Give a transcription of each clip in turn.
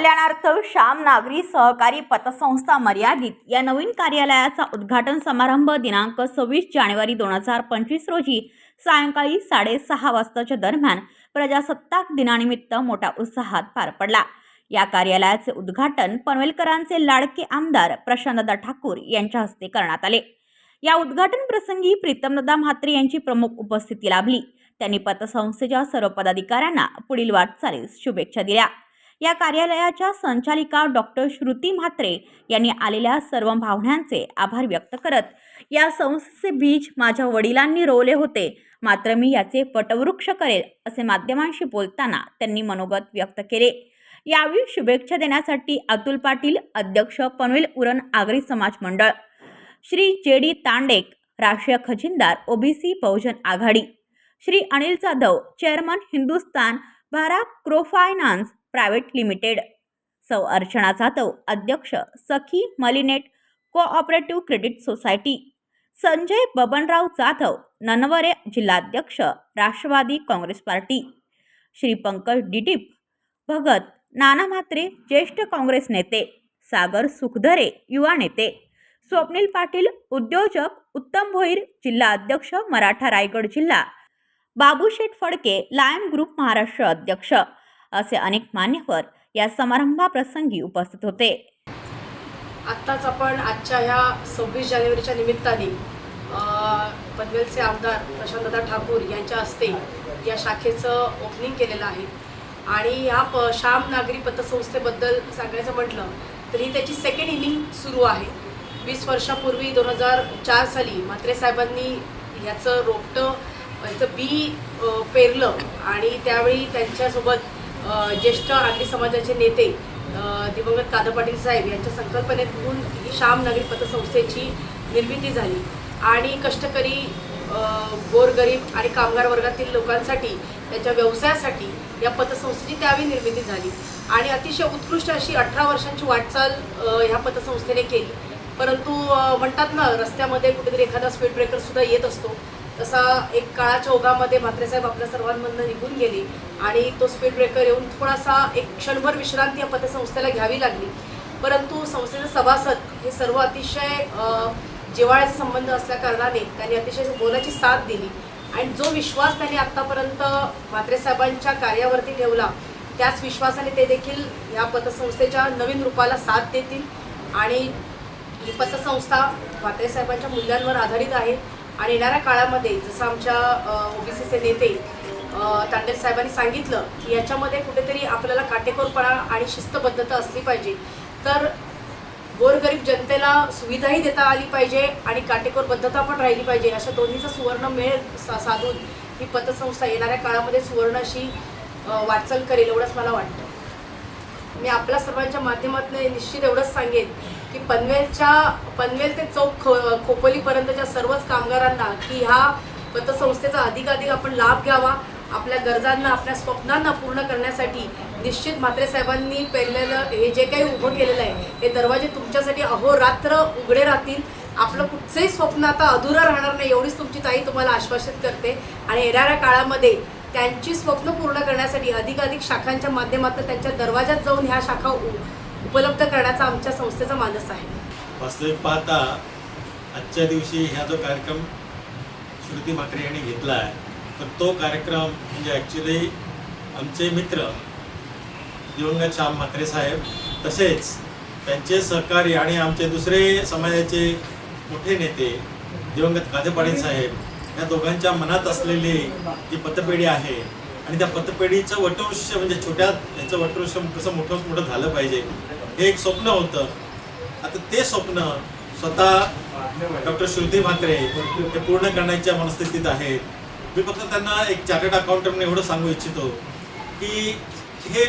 कल्याणार्थ श्याम नागरी सहकारी पतसंस्था मर्यादित या नवीन कार्यालयाचा उद्घाटन समारंभ दिनांक सव्वीस जानेवारी दोन हजार पंचवीस रोजी सायंकाळी साडेसहा वाजताच्या दरम्यान प्रजासत्ताक दिनानिमित्त मोठ्या उत्साहात पार पडला. या कार्यालयाचे उद्घाटन पनवेलकरांचे लाडके आमदार प्रशांतदा ठाकूर यांच्या हस्ते करण्यात आले. या उद्घाटन प्रसंगी प्रीतमदादा म्हात्रे यांची प्रमुख उपस्थिती लाभली. त्यांनी पतसंस्थेच्या सर्व पदाधिकाऱ्यांना पुढील वाटचालीस शुभेच्छा दिल्या. या कार्यालयाच्या संचालिका डॉक्टर श्रुती म्हात्रे यांनी आलेल्या सर्व भावण्यांचे आभार व्यक्त करत या संस्थेचे बीज माझ्या वडिलांनी रोवले होते. मात्र मी याचे पटवृक्ष करेल असे माध्यमांशी बोलताना त्यांनी मनोगत व्यक्त केले. यावेळी शुभेच्छा देण्यासाठी अतुल पाटील अध्यक्ष पनवेल उरण आगरी समाज मंडळ श्री जे डी तांडेक राष्ट्रीय खजिनदार ओबीसी बहुजन आघाडी श्री अनिल जाधव चेअरमन हिंदुस्तान भारा क्रोफायनान्स प्रायव्हेट लिमिटेड सौ अर्चना जाधव अध्यक्ष Sakhi मलिनेट cooperative credit society. Sanjay Babanrao Jadhav Nanaware जिल्हाध्यक्ष राष्ट्रवादी काँग्रेस पार्टी. श्री पंकज डिडीप भगत नाना म्हात्रे ज्येष्ठ काँग्रेस नेते. सागर सुखधरे युवा नेते. स्वप्नील पाटील उद्योजक उत्तम भोईर जिल्हा अध्यक्ष मराठा रायगड जिल्हा. बाबूशेठ फडके लायन ग्रुप महाराष्ट्र अध्यक्ष. असे अनेक मान्यवर या समारंभाप्रसंगी उपस्थित होते. आत्ताच आपण आजच्या ह्या सव्वीस जानेवारीच्या निमित्ताने पनवेलचे आमदार प्रशांतदा ठाकूर यांच्या हस्ते या शाखेचं ओपनिंग केलेलं आहे. आणि ह्या प श्याम नागरी पतसंस्थेबद्दल सांगायचं म्हटलं तर ही त्याची सेकंड इनिंग सुरू आहे. वीस वर्षापूर्वी दोन हजार चार साली म्हात्रे साहेबांनी ह्याचं रोपटं ह्याचं बी पेरलं आणि त्यावेळी त्यांच्यासोबत ज्येष्ठ आगरी समाजाचे नेते दिवंगत कादर पाटील साहेब यांच्या संकल्पनेतून ही श्याम नागरी पतसंस्थेची निर्मिती झाली. आणि कष्टकरी गोरगरीब आणि कामगार वर्गातील लोकांसाठी त्यांच्या व्यवसायासाठी या पतसंस्थेची त्यावेळी निर्मिती झाली. आणि अतिशय उत्कृष्ट अशी अठरा वर्षांची वाटचाल ह्या पतसंस्थेने केली. परंतु म्हणतात ना रस्त्यामध्ये कुठेतरी एखादा स्पीड ब्रेकर सुद्धा येत असतो. तसा एक काळाच्या ओघामध्ये म्हात्रेसाहेब आपल्या सर्वांमधनं निघून गेले आणि तो स्पीड ब्रेकर येऊन थोडासा एक क्षणभर विश्रांती या पतसंस्थेला घ्यावी लागली. परंतु संस्थेचे सभासद हे सर्व अतिशय जिवाळ्याचा संबंध असल्या कारणाने त्यांनी अतिशय बोलाची साथ दिली. आणि जो विश्वास त्यांनी आत्तापर्यंत म्हात्रेसाहेबांच्या कार्यावरती ठेवला त्याच विश्वासाने ते देखील या पतसंस्थेच्या नवीन रूपाला साथ देतील. आणि ही पतसंस्था म्हात्रेसाहेबांच्या मूल्यांवर आधारित आहे. आणि येणाऱ्या काळामध्ये जसं आमच्या ओबीसीचे नेते तांडेल साहेबांनी सांगितलं की याच्यामध्ये कुठेतरी आपल्याला काटेकोरपणा आणि शिस्तबद्धता असली पाहिजे. तर गोरगरीब जनतेला सुविधाही देता आली पाहिजे आणि काटेकोरबद्धता पण राहिली पाहिजे. अशा दोन्हीचा सुवर्ण मेळ सा साधून ही पतसंस्था येणाऱ्या काळामध्ये सुवर्ण अशी वाटचाल करेल एवढंच मला वाटतं. मी आपल्या सर्वांच्या माध्यमातून निश्चित एवढंच सांगेन की पनवेलच्या पनवेल ते चौक खो खोपोलीपर्यंतच्या सर्वच कामगारांना की ह्या पतसंस्थेचा अधिकाधिक आपण लाभ घ्यावा आपल्या गरजांना आपल्या स्वप्नांना पूर्ण करण्यासाठी निश्चित म्हात्रे साहेबांनी पेरलेलं हे जे काही उभं केलेलं आहे हे दरवाजे तुमच्यासाठी अहोरात्र उघडे राहतील. आपलं कुठचंही स्वप्न आता अधुरं राहणार नाही एवढीच तुमची ताई तुम्हाला आश्वासित करते. आणि येणाऱ्या काळामध्ये त्यांची स्वप्न पूर्ण करण्यासाठी अधिकाधिक शाखांच्या माध्यमातून त्यांच्या दरवाजात जाऊन ह्या शाखा उ- उपलब्ध करण्याचा आमच्या संस्थेचा मानस आहे. वास्तविक पाहता आजच्या दिवशी ह्या जो कार्यक्रम श्रुती म्हात्रे यांनी घेतला आहे तर तो कार्यक्रम म्हणजे ॲक्च्युली आमचे मित्र दिवंगत श्याम म्हात्रे साहेब तसेच त्यांचे सहकारी आणि आमचे दुसरे समाजाचे मोठे नेते दिवंगत कादे साहेब या दोघांच्या मनात असलेली जी पतपेढी आहे आणि त्या पतपेढीचं वटवृक्ष म्हणजे छोट्या याचं वटवृक्ष कसं मोठं मोठं झालं पाहिजे. हे एक स्वप्न होतं. आता ते स्वप्न स्वतः डॉक्टर श्रुती म्हात्रे ते पूर्ण करण्याच्या मनस्थितीत आहेत. मी फक्त त्यांना एक चार्टर्ड अकाउंटंट म्हणून एवढं सांगू इच्छितो की हे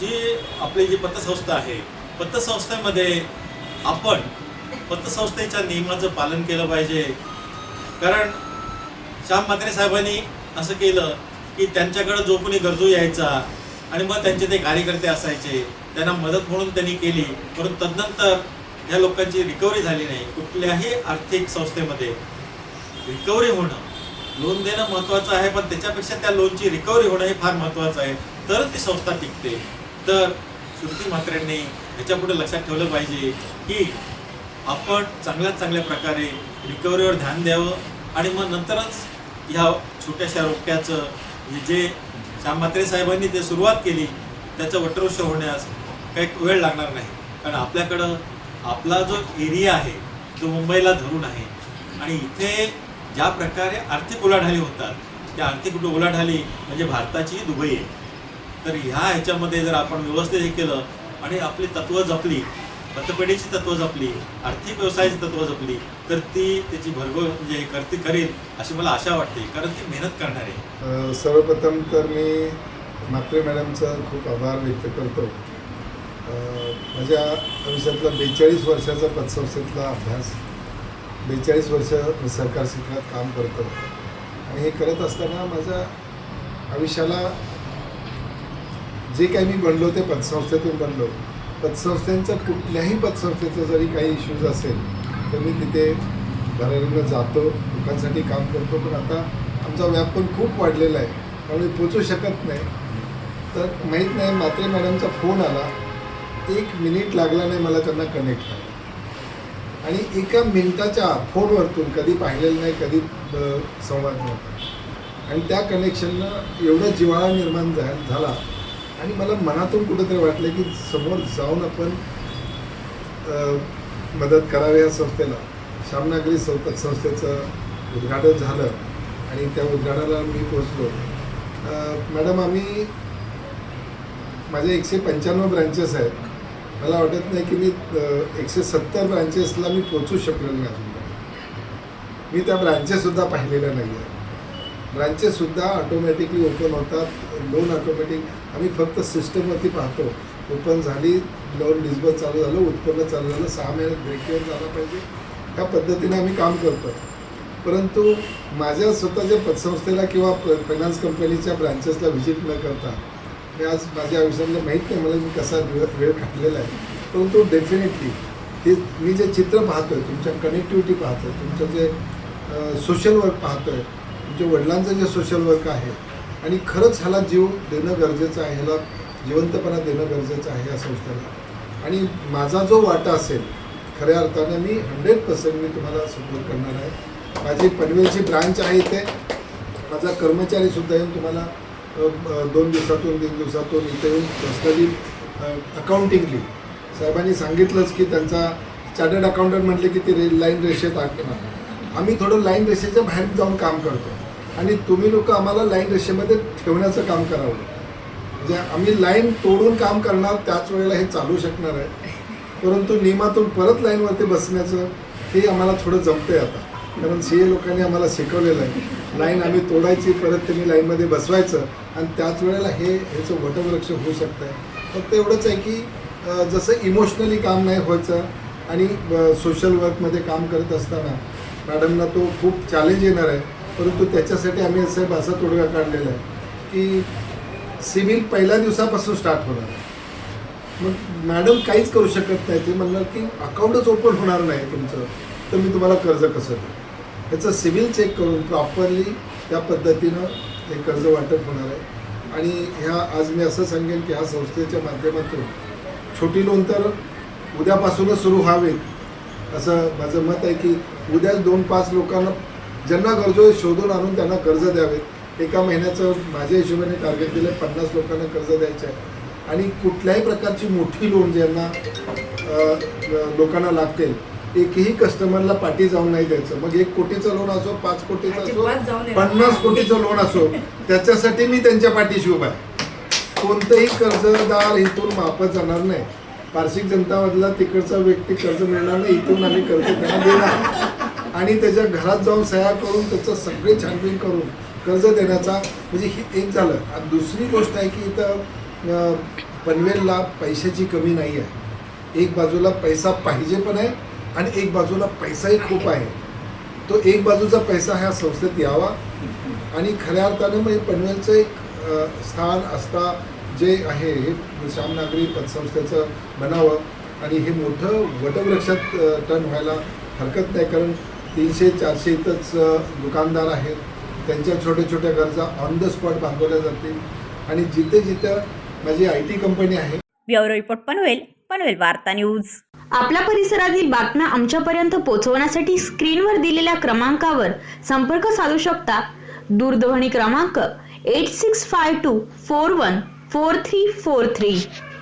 जी आपली जी पतसंस्था आहे पतसंस्थेमध्ये आपण पतसंस्थेच्या नियमाचं पालन केलं पाहिजे. कारण श्याम म्हात्रे साहेबांनी असं केलं की त्यांच्याकडं जो कोणी गरजू यायचा आणि मग त्यांचे ते कार्यकर्ते असायचे त्यांना मदत म्हणून त्यांनी केली परंतु तदनंतर या लोकांची रिकव्हरी झाली नाही कुठल्याही आर्थिक संस्थेमध्ये. रिकव्हरी होणं लोन देणं महत्त्वाचं आहे पण त्याच्यापेक्षा त्या लोनची रिकव्हरी होणं हे फार महत्त्वाचं आहे. तरच ती संस्था टिकते. तर श्रुती म्हात्रेंनी ह्याच्यापुढे लक्षात ठेवलं पाहिजे की आपण चांगल्यात चांगल्या प्रकारे रिकव्हरीवर ध्यान द्यावं आणि मग नंतरच ह्या छोट्याशा रोपट्याचं जे श्याम म्हात्रे साहेबांनी ते सुरुवात केली त्याचं वटवृक्ष होण्यास काही वेळ लागणार नाही. कारण आपल्याकडं आपला जो एरिया आहे तो मुंबईला धरून आहे आणि इथे ज्या प्रकारे आर्थिक उलाढाली होतात त्या आर्थिक उलाढाली म्हणजे भारताची दुबई आहे. तर ह्या ह्याच्यामध्ये जर आपण व्यवस्थित हे केलं आणि आपली तत्त्व जपली मतपेढीची तत्त्व जपली आर्थिक व्यवसायाची तत्व जपली तर ती त्याची भरभर म्हणजे हे करते करेल अशी मला आशा वाटते कारण ती मेहनत करणार आहे. सर्वप्रथम तर मी म्हात्रे मॅडमचा खूप आभार व्यक्त करतो. माझ्या आयुष्यातला बेचाळीस वर्षाचा पतसंस्थेतला अभ्यास बेचाळीस वर्ष मी सरकार क्षेत्रात काम करतो. आणि हे करत असताना माझ्या आयुष्याला जे काही मी बनलो ते पतसंस्थेतून बनलो. पतसंस्थेचं कुठल्याही पतसंस्थेचं जरी काही इश्यूज असेल तर मी तिथे भरारीनं जातो लोकांसाठी काम करतो. पण आता आमचा व्याप पण खूप वाढलेला आहे. त्यामुळे पोचू शकत नाही. तर माहीत नाही मात्रे मॅडमचा फोन आला. एक मिनिट लागला नाही मला त्यांना कनेक्ट करायला. आणि एका मिनिटाच्या फोनवरतून कधी पाहिलेलं नाही कधी संवाद नव्हता. आणि त्या कनेक्शननं एवढा जिव्हाळा निर्माण झाला झाला. आणि मला मनातून कुठंतरी वाटलं की समोर जाऊन आपण मदत करावी या संस्थेला. श्यामनागरी सौ संस्थेचं उद्घाटन झालं आणि त्या उद्घाटनाला मी पोचलो मॅडम आम्ही माझे एकशे पंच्याण्णव ब्रँचेस आहेत. मला वाटत नाही की मी एकशे सत्तर ब्रँचेसला मी पोचू शकलो नाही मी त्या ब्रँचेससुद्धा पाहिलेल्या नाही आहेत ब्रँचेससुद्धा ऑटोमॅटिकली ओपन होतात. लोन ऑटोमॅटिक आम्ही फक्त सिस्टमवरती पाहतो. ओपन झाली लोन डिस्बर्स चालू झालं उत्पन्न चालू झालं सहा महिन्यात ब्रेकवर झाला पाहिजे. ह्या पद्धतीने आम्ही काम करतो. परंतु माझ्या स्वतःच्या पतसंस्थेला किंवा फायनान्स कंपनीच्या ब्रँचेसला व्हिजिट न करता मी आज माझ्या आयुष्यातलं माहीत नाही मला मी कसा दिव वेळ काढलेला आहे. परंतु डेफिनेटली हे मी जे चित्र पाहतो आहे तुमच्या कनेक्टिव्हिटी पाहतो आहे तुमचं जे सोशल वर्क पाहतो आहे तुमच्या वडिलांचं जे सोशल वर्क आहे आणि खरंच ह्याला जीव देणं गरजेचं आहे ह्याला जिवंतपणा देणं गरजेचं आहे या संस्थेला. आणि माझा जो वाटा असेल खऱ्या अर्थानं मी हंड्रेड पर्सेंट मी तुम्हाला सपोर्ट करणार आहे. माझी पनवेलची ब्रांच आहे इथे. माझा कर्मचारीसुद्धा येऊन तुम्हाला दोन दिवसातून तीन दिवसातून इथे येऊन पर्सनली अकाउंटिंगली साहेबांनी सांगितलंच की त्यांचा चार्टर्ड अकाउंटंट म्हटले की ते रे लाईन रेषेत आणणार आम्ही थोडं लाईन रेषेच्या बाहेर जाऊन काम करतो. आणि तुम्ही लोक आम्हाला लाईन रेषेमध्ये ठेवण्याचं काम करावं. म्हणजे आम्ही लाईन तोडून काम करणार त्याच वेळेला हे चालू शकणार आहे. परंतु नियमातून परत लाईनवरती बसण्याचं हे आम्हाला थोडं जमतंय आता. कारण सी ए लोकांनी आम्हाला शिकवलेलं आहे. लाईन आम्ही तोडायची परत त्यांनी लाईनमध्ये बसवायचं आणि त्याच वेळेला हे ह्याचं वटवृक्ष होऊ शकतं आहे फक्त एवढंच आहे की जसं इमोशनली काम नाही व्हायचं आणि सोशल वर्कमध्ये काम करत असताना मॅडमना तो खूप चॅलेंज येणार आहे. परंतु त्याच्यासाठी आम्ही साहेब असा तोडगा काढलेला आहे की सिव्हिल पहिल्या दिवसापासून स्टार्ट होणार आहे. मग मॅडम काहीच करू शकत नाही. ते म्हणणार की अकाउंटच ओपन होणार नाही तुमचं तर मी तुम्हाला कर्ज कसं देऊ? त्याचं सिव्हिल चेक करून प्रॉपरली त्या पद्धतीनं हे कर्ज वाटप होणार आहे. आणि ह्या आज मी असं सांगेन की ह्या संस्थेच्या माध्यमातून छोटी लोन तर उद्यापासूनच सुरू व्हावेत. असं माझं मत आहे की उद्याच दोन पाच लोकांना ज्यांना गरजो आहे शोधून आणून त्यांना कर्ज द्यावेत. एका महिन्याचं माझ्या हिशोबाने टार्गेट दिलं आहे पन्नास लोकांना कर्ज द्यायचं आहे. आणि कुठल्याही प्रकारची मोठी लोन ज्यांना लोकांना लागतील एकही कस्टमरला पाठी जाऊन नाही द्यायचं. मग एक कोटीचं लोन असो पाच कोटीचं असो पन्नास कोटीचं लोन असो त्याच्यासाठी मी त्यांच्या पाठीशी उभा आहे. कोणतंही कर्जदार इथून माफत जाणार नाही. पारसिक जनतामधला तिकडचा व्यक्ती कर्ज मिळणार नाही इथून आम्ही कर्ज त्यांना देणार. आणि त्याच्या घरात जाऊन सह्या करून त्याचं सगळे छानबीन करून कर्ज देण्याचा म्हणजे ही एक झालं. आणि दुसरी गोष्ट आहे की इथं पनवेलला पैशाची कमी नाही आहे. एक बाजूला पैसा पाहिजे पण आहे आणि एक बाजूला पैसाही खूप आहे. तो एक बाजूचा पैसा ह्या संस्थेत यावा. आणि खऱ्या अर्थानं म्हणजे पनवेलचं एक स्थान असता जे आहे हे श्यामनागरी पतसंस्थेचं बनावं. आणि हे मोठं वटवृक्षात टर्न व्हायला हरकत नाही. कारण तीनशे चारशे इथंच अ, दुकानदार आहेत. त्यांच्या छोट्या छोट्या गरजा ऑन द स्पॉट भागवल्या जातील. आणि जिथे जिथं माझी आय टी कंपनी आहे. Bureau report Panvel Panvel Varta news. आपल्या परिसरातील बातम्या आमच्यापर्यंत पोहोचवण्यासाठी स्क्रीनवर दिलेल्या क्रमांकावर संपर्क साधू शकता. दूरध्वनी क्रमांक eight six five two four one four three four three